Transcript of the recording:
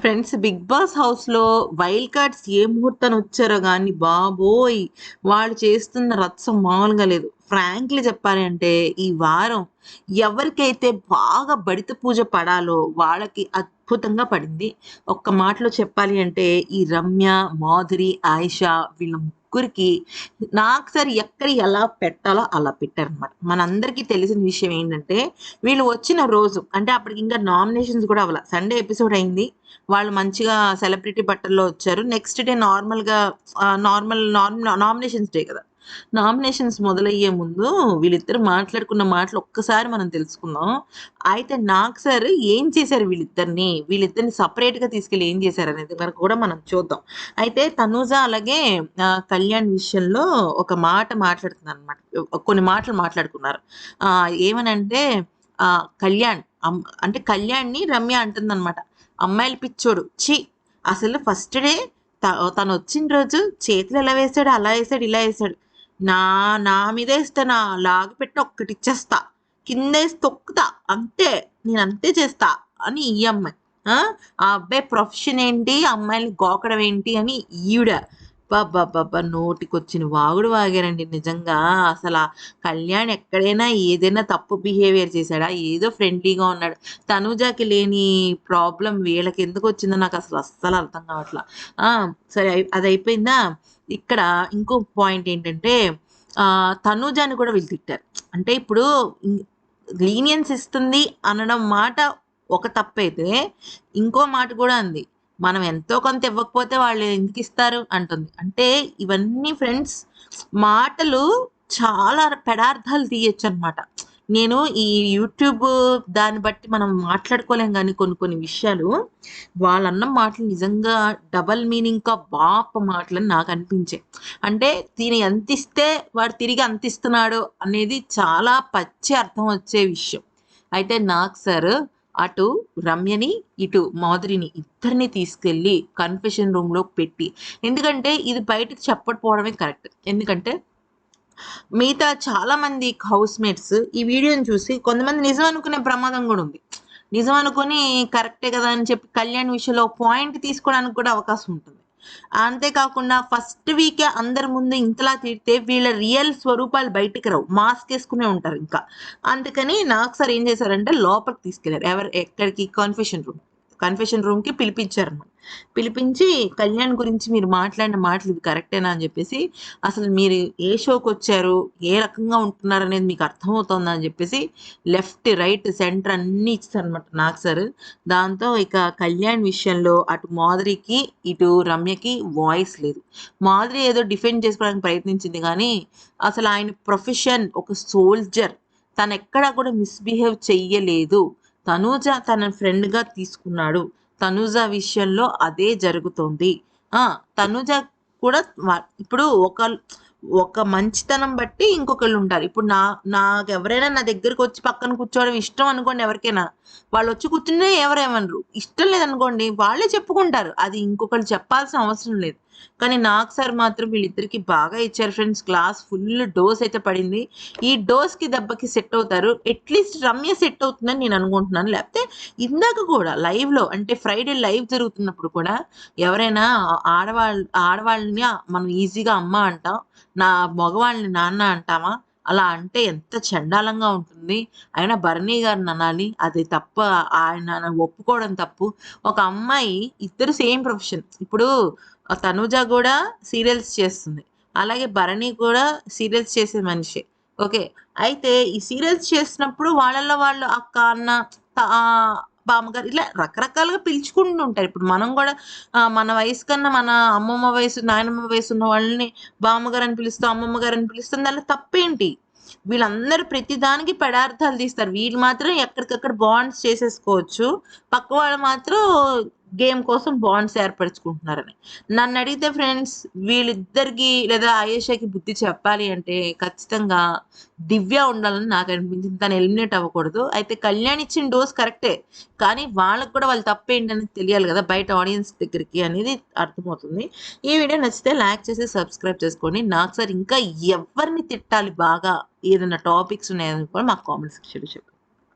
Friends big boss హౌస్లో wild cards ఏ ముహూర్తాన్ని వచ్చారో కానీ బాబోయ్ వాళ్ళు చేస్తున్న రత్సం మామూలుగా లేదు. ఫ్రాంక్లీ చెప్పాలి అంటే ఈ వారం ఎవరికైతే బాగా బడిత పూజ పడాలో వాళ్ళకి అద్భుతంగా పడింది. ఒక్క మాటలో చెప్పాలి అంటే ఈ రమ్య మాధురి ఆయిషా వీళ్ళ ముగ్గురికి నాకు సరే ఎక్కడ ఎలా పెట్టాలో అలా పెట్టారనమాట మనందరికీ తెలిసిన విషయం ఏంటంటే వీళ్ళు వచ్చిన రోజు అంటే అప్పటికి ఇంకా నామినేషన్స్ కూడా అవ్వాల. సండే ఎపిసోడ్ అయింది. వాళ్ళు మంచిగా సెలబ్రిటీ బట్టల్లో వచ్చారు. నెక్స్ట్ డే నార్మల్గా నార్మల్ నామినేషన్స్ డే కదా. నామినేషన్స్ మొదలయ్యే ముందు వీళ్ళిద్దరు మాట్లాడుకున్న మాటలు ఒక్కసారి మనం తెలుసుకుందాం. అయితే నాకు సార్ ఏం చేశారు వీళ్ళిద్దరిని? వీళ్ళిద్దరిని సపరేట్గా తీసుకెళ్ళి ఏం చేశారు అనేది మనకు కూడా మనం చూద్దాం. అయితే తనూజ అలాగే కళ్యాణ్ విషయంలో ఒక మాట మాట్లాడుతుంది అనమాట కొన్ని మాటలు మాట్లాడుకున్నారు. ఏమనంటే కళ్యాణ్ అంటే కళ్యాణ్ని రమ్య అంటుంది అనమాట అమ్మాయిలు పిచ్చోడు. చి అసలు ఫస్ట్ డే తను వచ్చిన రోజు చేతులు ఎలా వేసాడు అలా వేసాడు ఇలా వేసాడు. నా నా మీద వేస్తానా లాగి పెట్టి ఒక్కటి ఇచ్చేస్తా. కింద వేసి తొక్కుతా. అంతే నేను అంతే చేస్తా అని ఈ అమ్మాయి. ఆ అబ్బాయి ప్రొఫెషన్ ఏంటి? అమ్మాయిని గోకడం ఏంటి? అని ఈవిడ అబ్బాబ్బాబ్బా నోటికొచ్చిన వాగుడు వాగారండి నిజంగా. అసలు కళ్యాణ్ ఎక్కడైనా ఏదైనా తప్పు బిహేవియర్ చేశాడా? ఏదో ఫ్రెండ్లీగా ఉన్నాడు. తనుజాకి లేని ప్రాబ్లం వీళ్ళకి ఎందుకు వచ్చిందో నాకు అసలు అస్సలు అర్థం కావట్లా. సరే అది అయిపోయిందా ఇక్కడ ఇంకో పాయింట్ ఏంటంటే తనుజాని కూడా వీళ్ళు తిట్టారు. అంటే ఇప్పుడు లీనియన్స్ ఇస్తుంది అనడం మాట ఒక తప్పైతే ఇంకో మాట కూడా అంది. మనం ఎంతో కొంత ఇవ్వకపోతే వాళ్ళు ఎందుకు ఇస్తారు? అంటుంది. అంటే ఇవన్నీ ఫ్రెండ్స్ మాటలు చాలా పెడార్థాలు తీయచ్చు అనమాట నేను ఈ యూట్యూబ్ దాన్ని బట్టి మనం మాట్లాడుకోలేం కానీ కొన్ని కొన్ని విషయాలు వాళ్ళన్న మాటలు నిజంగా డబల్ మీనింగ్ కా బాప అని నాకు అనిపించాయి. అంటే దీని ఎంత ఇస్తే వాడు తిరిగి అంత ఇస్తున్నాడు అనేది చాలా పచ్చి అర్థం వచ్చే విషయం. అయితే నాకు సార్ అటు రమ్యని ఇటు మాధురిని ఇద్దరిని తీసుకెళ్ళి కన్ఫెషన్ రూమ్లో పెట్టి. ఎందుకంటే ఇది బయటకు చెప్పకపోవడమే కరెక్ట్ ఎందుకంటే మిగతా చాలా మంది హౌస్ మేట్స్ ఈ వీడియోని చూసి కొంతమంది నిజం అనుకునే ప్రమాదం కూడా ఉంది. నిజం అనుకుని కరెక్టే కదా అని చెప్పి కళ్యాణ్ విషయంలో పాయింట్ తీసుకోవడానికి కూడా అవకాశం ఉంటుంది. అంతేకాకుండా ఫస్ట్ వీకే అందరి ముందు ఇంతలా తిడితే వీళ్ళ రియల్ స్వరూపాలు బయటికి రావు. మాస్క్ వేసుకునే ఉంటారు ఇంకా. అందుకని నాకు సార్ ఏం చేశారంటే లోపలికి తీసుకెళ్ళారు. ఎవరు ఎక్కడికి కన్ఫెషన్ రూమ్. కన్ఫెషన్ రూమ్కి పిలిపించారు పిలిపించి కళ్యాణ్ గురించి మీరు మాట్లాడిన మాటలు ఇవి కరెక్టేనా అని చెప్పేసి అసలు మీరు ఏ షోకి వచ్చారు ఏ రకంగా ఉంటున్నారు అనేది మీకు అర్థమవుతుందా అని చెప్పేసి లెఫ్ట్ రైట్ సెంటర్ అన్నీ ఇచ్చారనమాట నాకు సార్ దాంతో ఇక కళ్యాణ్ విషయంలో అటు మాధురికి ఇటు రమ్యకి వాయిస్ లేదు. మాధురి ఏదో డిఫెండ్ చేసుకోవడానికి ప్రయత్నించింది కానీ అసలు ఆయన ప్రొఫెషన్ ఒక సోల్జర్ తను ఎక్కడా కూడా మిస్బిహేవ్ చెయ్యలేదు. తనూజ తన ఫ్రెండ్గా తీసుకున్నాడు. తనూజ విషయంలో అదే జరుగుతుంది. తనూజ కూడా ఇప్పుడు ఒక ఒక మంచితనం బట్టి ఇంకొకళ్ళు ఉంటారు ఇప్పుడు నా నాకు ఎవరైనా నా దగ్గరకు వచ్చి పక్కన కూర్చోవడం ఇష్టం అనుకోండి ఎవరికైనా. వాళ్ళు వచ్చి కూర్చునే ఎవరేమనరు. ఇష్టం లేదనుకోండి వాళ్ళే చెప్పుకుంటారు. అది ఇంకొకళ్ళు చెప్పాల్సిన అవసరం లేదు. కానీ నాకు సార్ మాత్రం వీళ్ళిద్దరికి బాగా ఇచ్చారు ఫ్రెండ్స్. క్లాస్ ఫుల్ డోస్ అయితే పడింది. ఈ డోస్కి దెబ్బకి సెట్ అవుతారు. అట్లీస్ట్ రమ్య సెట్ అవుతుందని నేను అనుకుంటున్నాను. లేకపోతే ఇందాక కూడా లైవ్లో అంటే ఫ్రైడే లైవ్ జరుగుతున్నప్పుడు కూడా ఎవరైనా ఆడవాళ్ళు ఆడవాళ్ళని మనం ఈజీగా అమ్మ అంటాం నా మగవాళ్ళని నాన్న అంటామా? అలా అంటే ఎంత చండాలంగా ఉంటుంది. అయినా భరణి గారిని అనాలి. అది తప్ప ఆయన ఒప్పుకోవడం తప్పు. ఒక అమ్మాయి ఇద్దరు సేమ్ ప్రొఫెషన్. ఇప్పుడు తనుజ కూడా సీరియల్స్ చేస్తుంది. అలాగే భరణి కూడా సీరియల్స్ చేసే మనిషి. ఓకే. అయితే ఈ సీరియల్స్ చేసినప్పుడు వాళ్ళల్లో వాళ్ళు అక్క అన్న బామ్మగారు ఇలా రకరకాలుగా పిలుచుకుంటూ ఉంటారు. ఇప్పుడు మనం కూడా మన వయసు కన్నా మన అమ్మమ్మ వయసు నాయనమ్మ వయసు ఉన్న వాళ్ళని బామ్మగారు అని పిలుస్తాం అమ్మమ్మ గారు అని పిలుస్తాం దానిలో తప్పేంటి? వీళ్ళందరూ ప్రతి దానికి తీస్తారు. వీళ్ళు మాత్రం ఎక్కడికక్కడ బాండ్స్ చేసేసుకోవచ్చు. పక్క వాళ్ళు మాత్రం గేమ్ కోసం బాండ్స్ ఏర్పరచుకుంటున్నారని. నన్ను అడిగితే ఫ్రెండ్స్ వీళ్ళిద్దరికి లేదా ఆయేషాకి బుద్ధి చెప్పాలి అంటే ఖచ్చితంగా దివ్య ఉండాలని నాకు అనిపించింది. తను ఎలిమినేట్ అవ్వకూడదు. అయితే కళ్యాణ్ ఇచ్చిన డోస్ కరెక్టే. కానీ వాళ్ళకు కూడా వాళ్ళు తప్పేంటని తెలియాలి కదా బయట ఆడియన్స్ దగ్గరికి అనేది అర్థమవుతుంది. ఈ వీడియో నచ్చితే లైక్ చేసి సబ్స్క్రైబ్ చేసుకోండి. నాకు సార్ ఇంకా ఎవరిని తిట్టాలి బాగా? ఏదైనా టాపిక్స్ ఉన్నాయని కూడా మాకు కామెంట్ సెక్షన్లో చెప్పండి.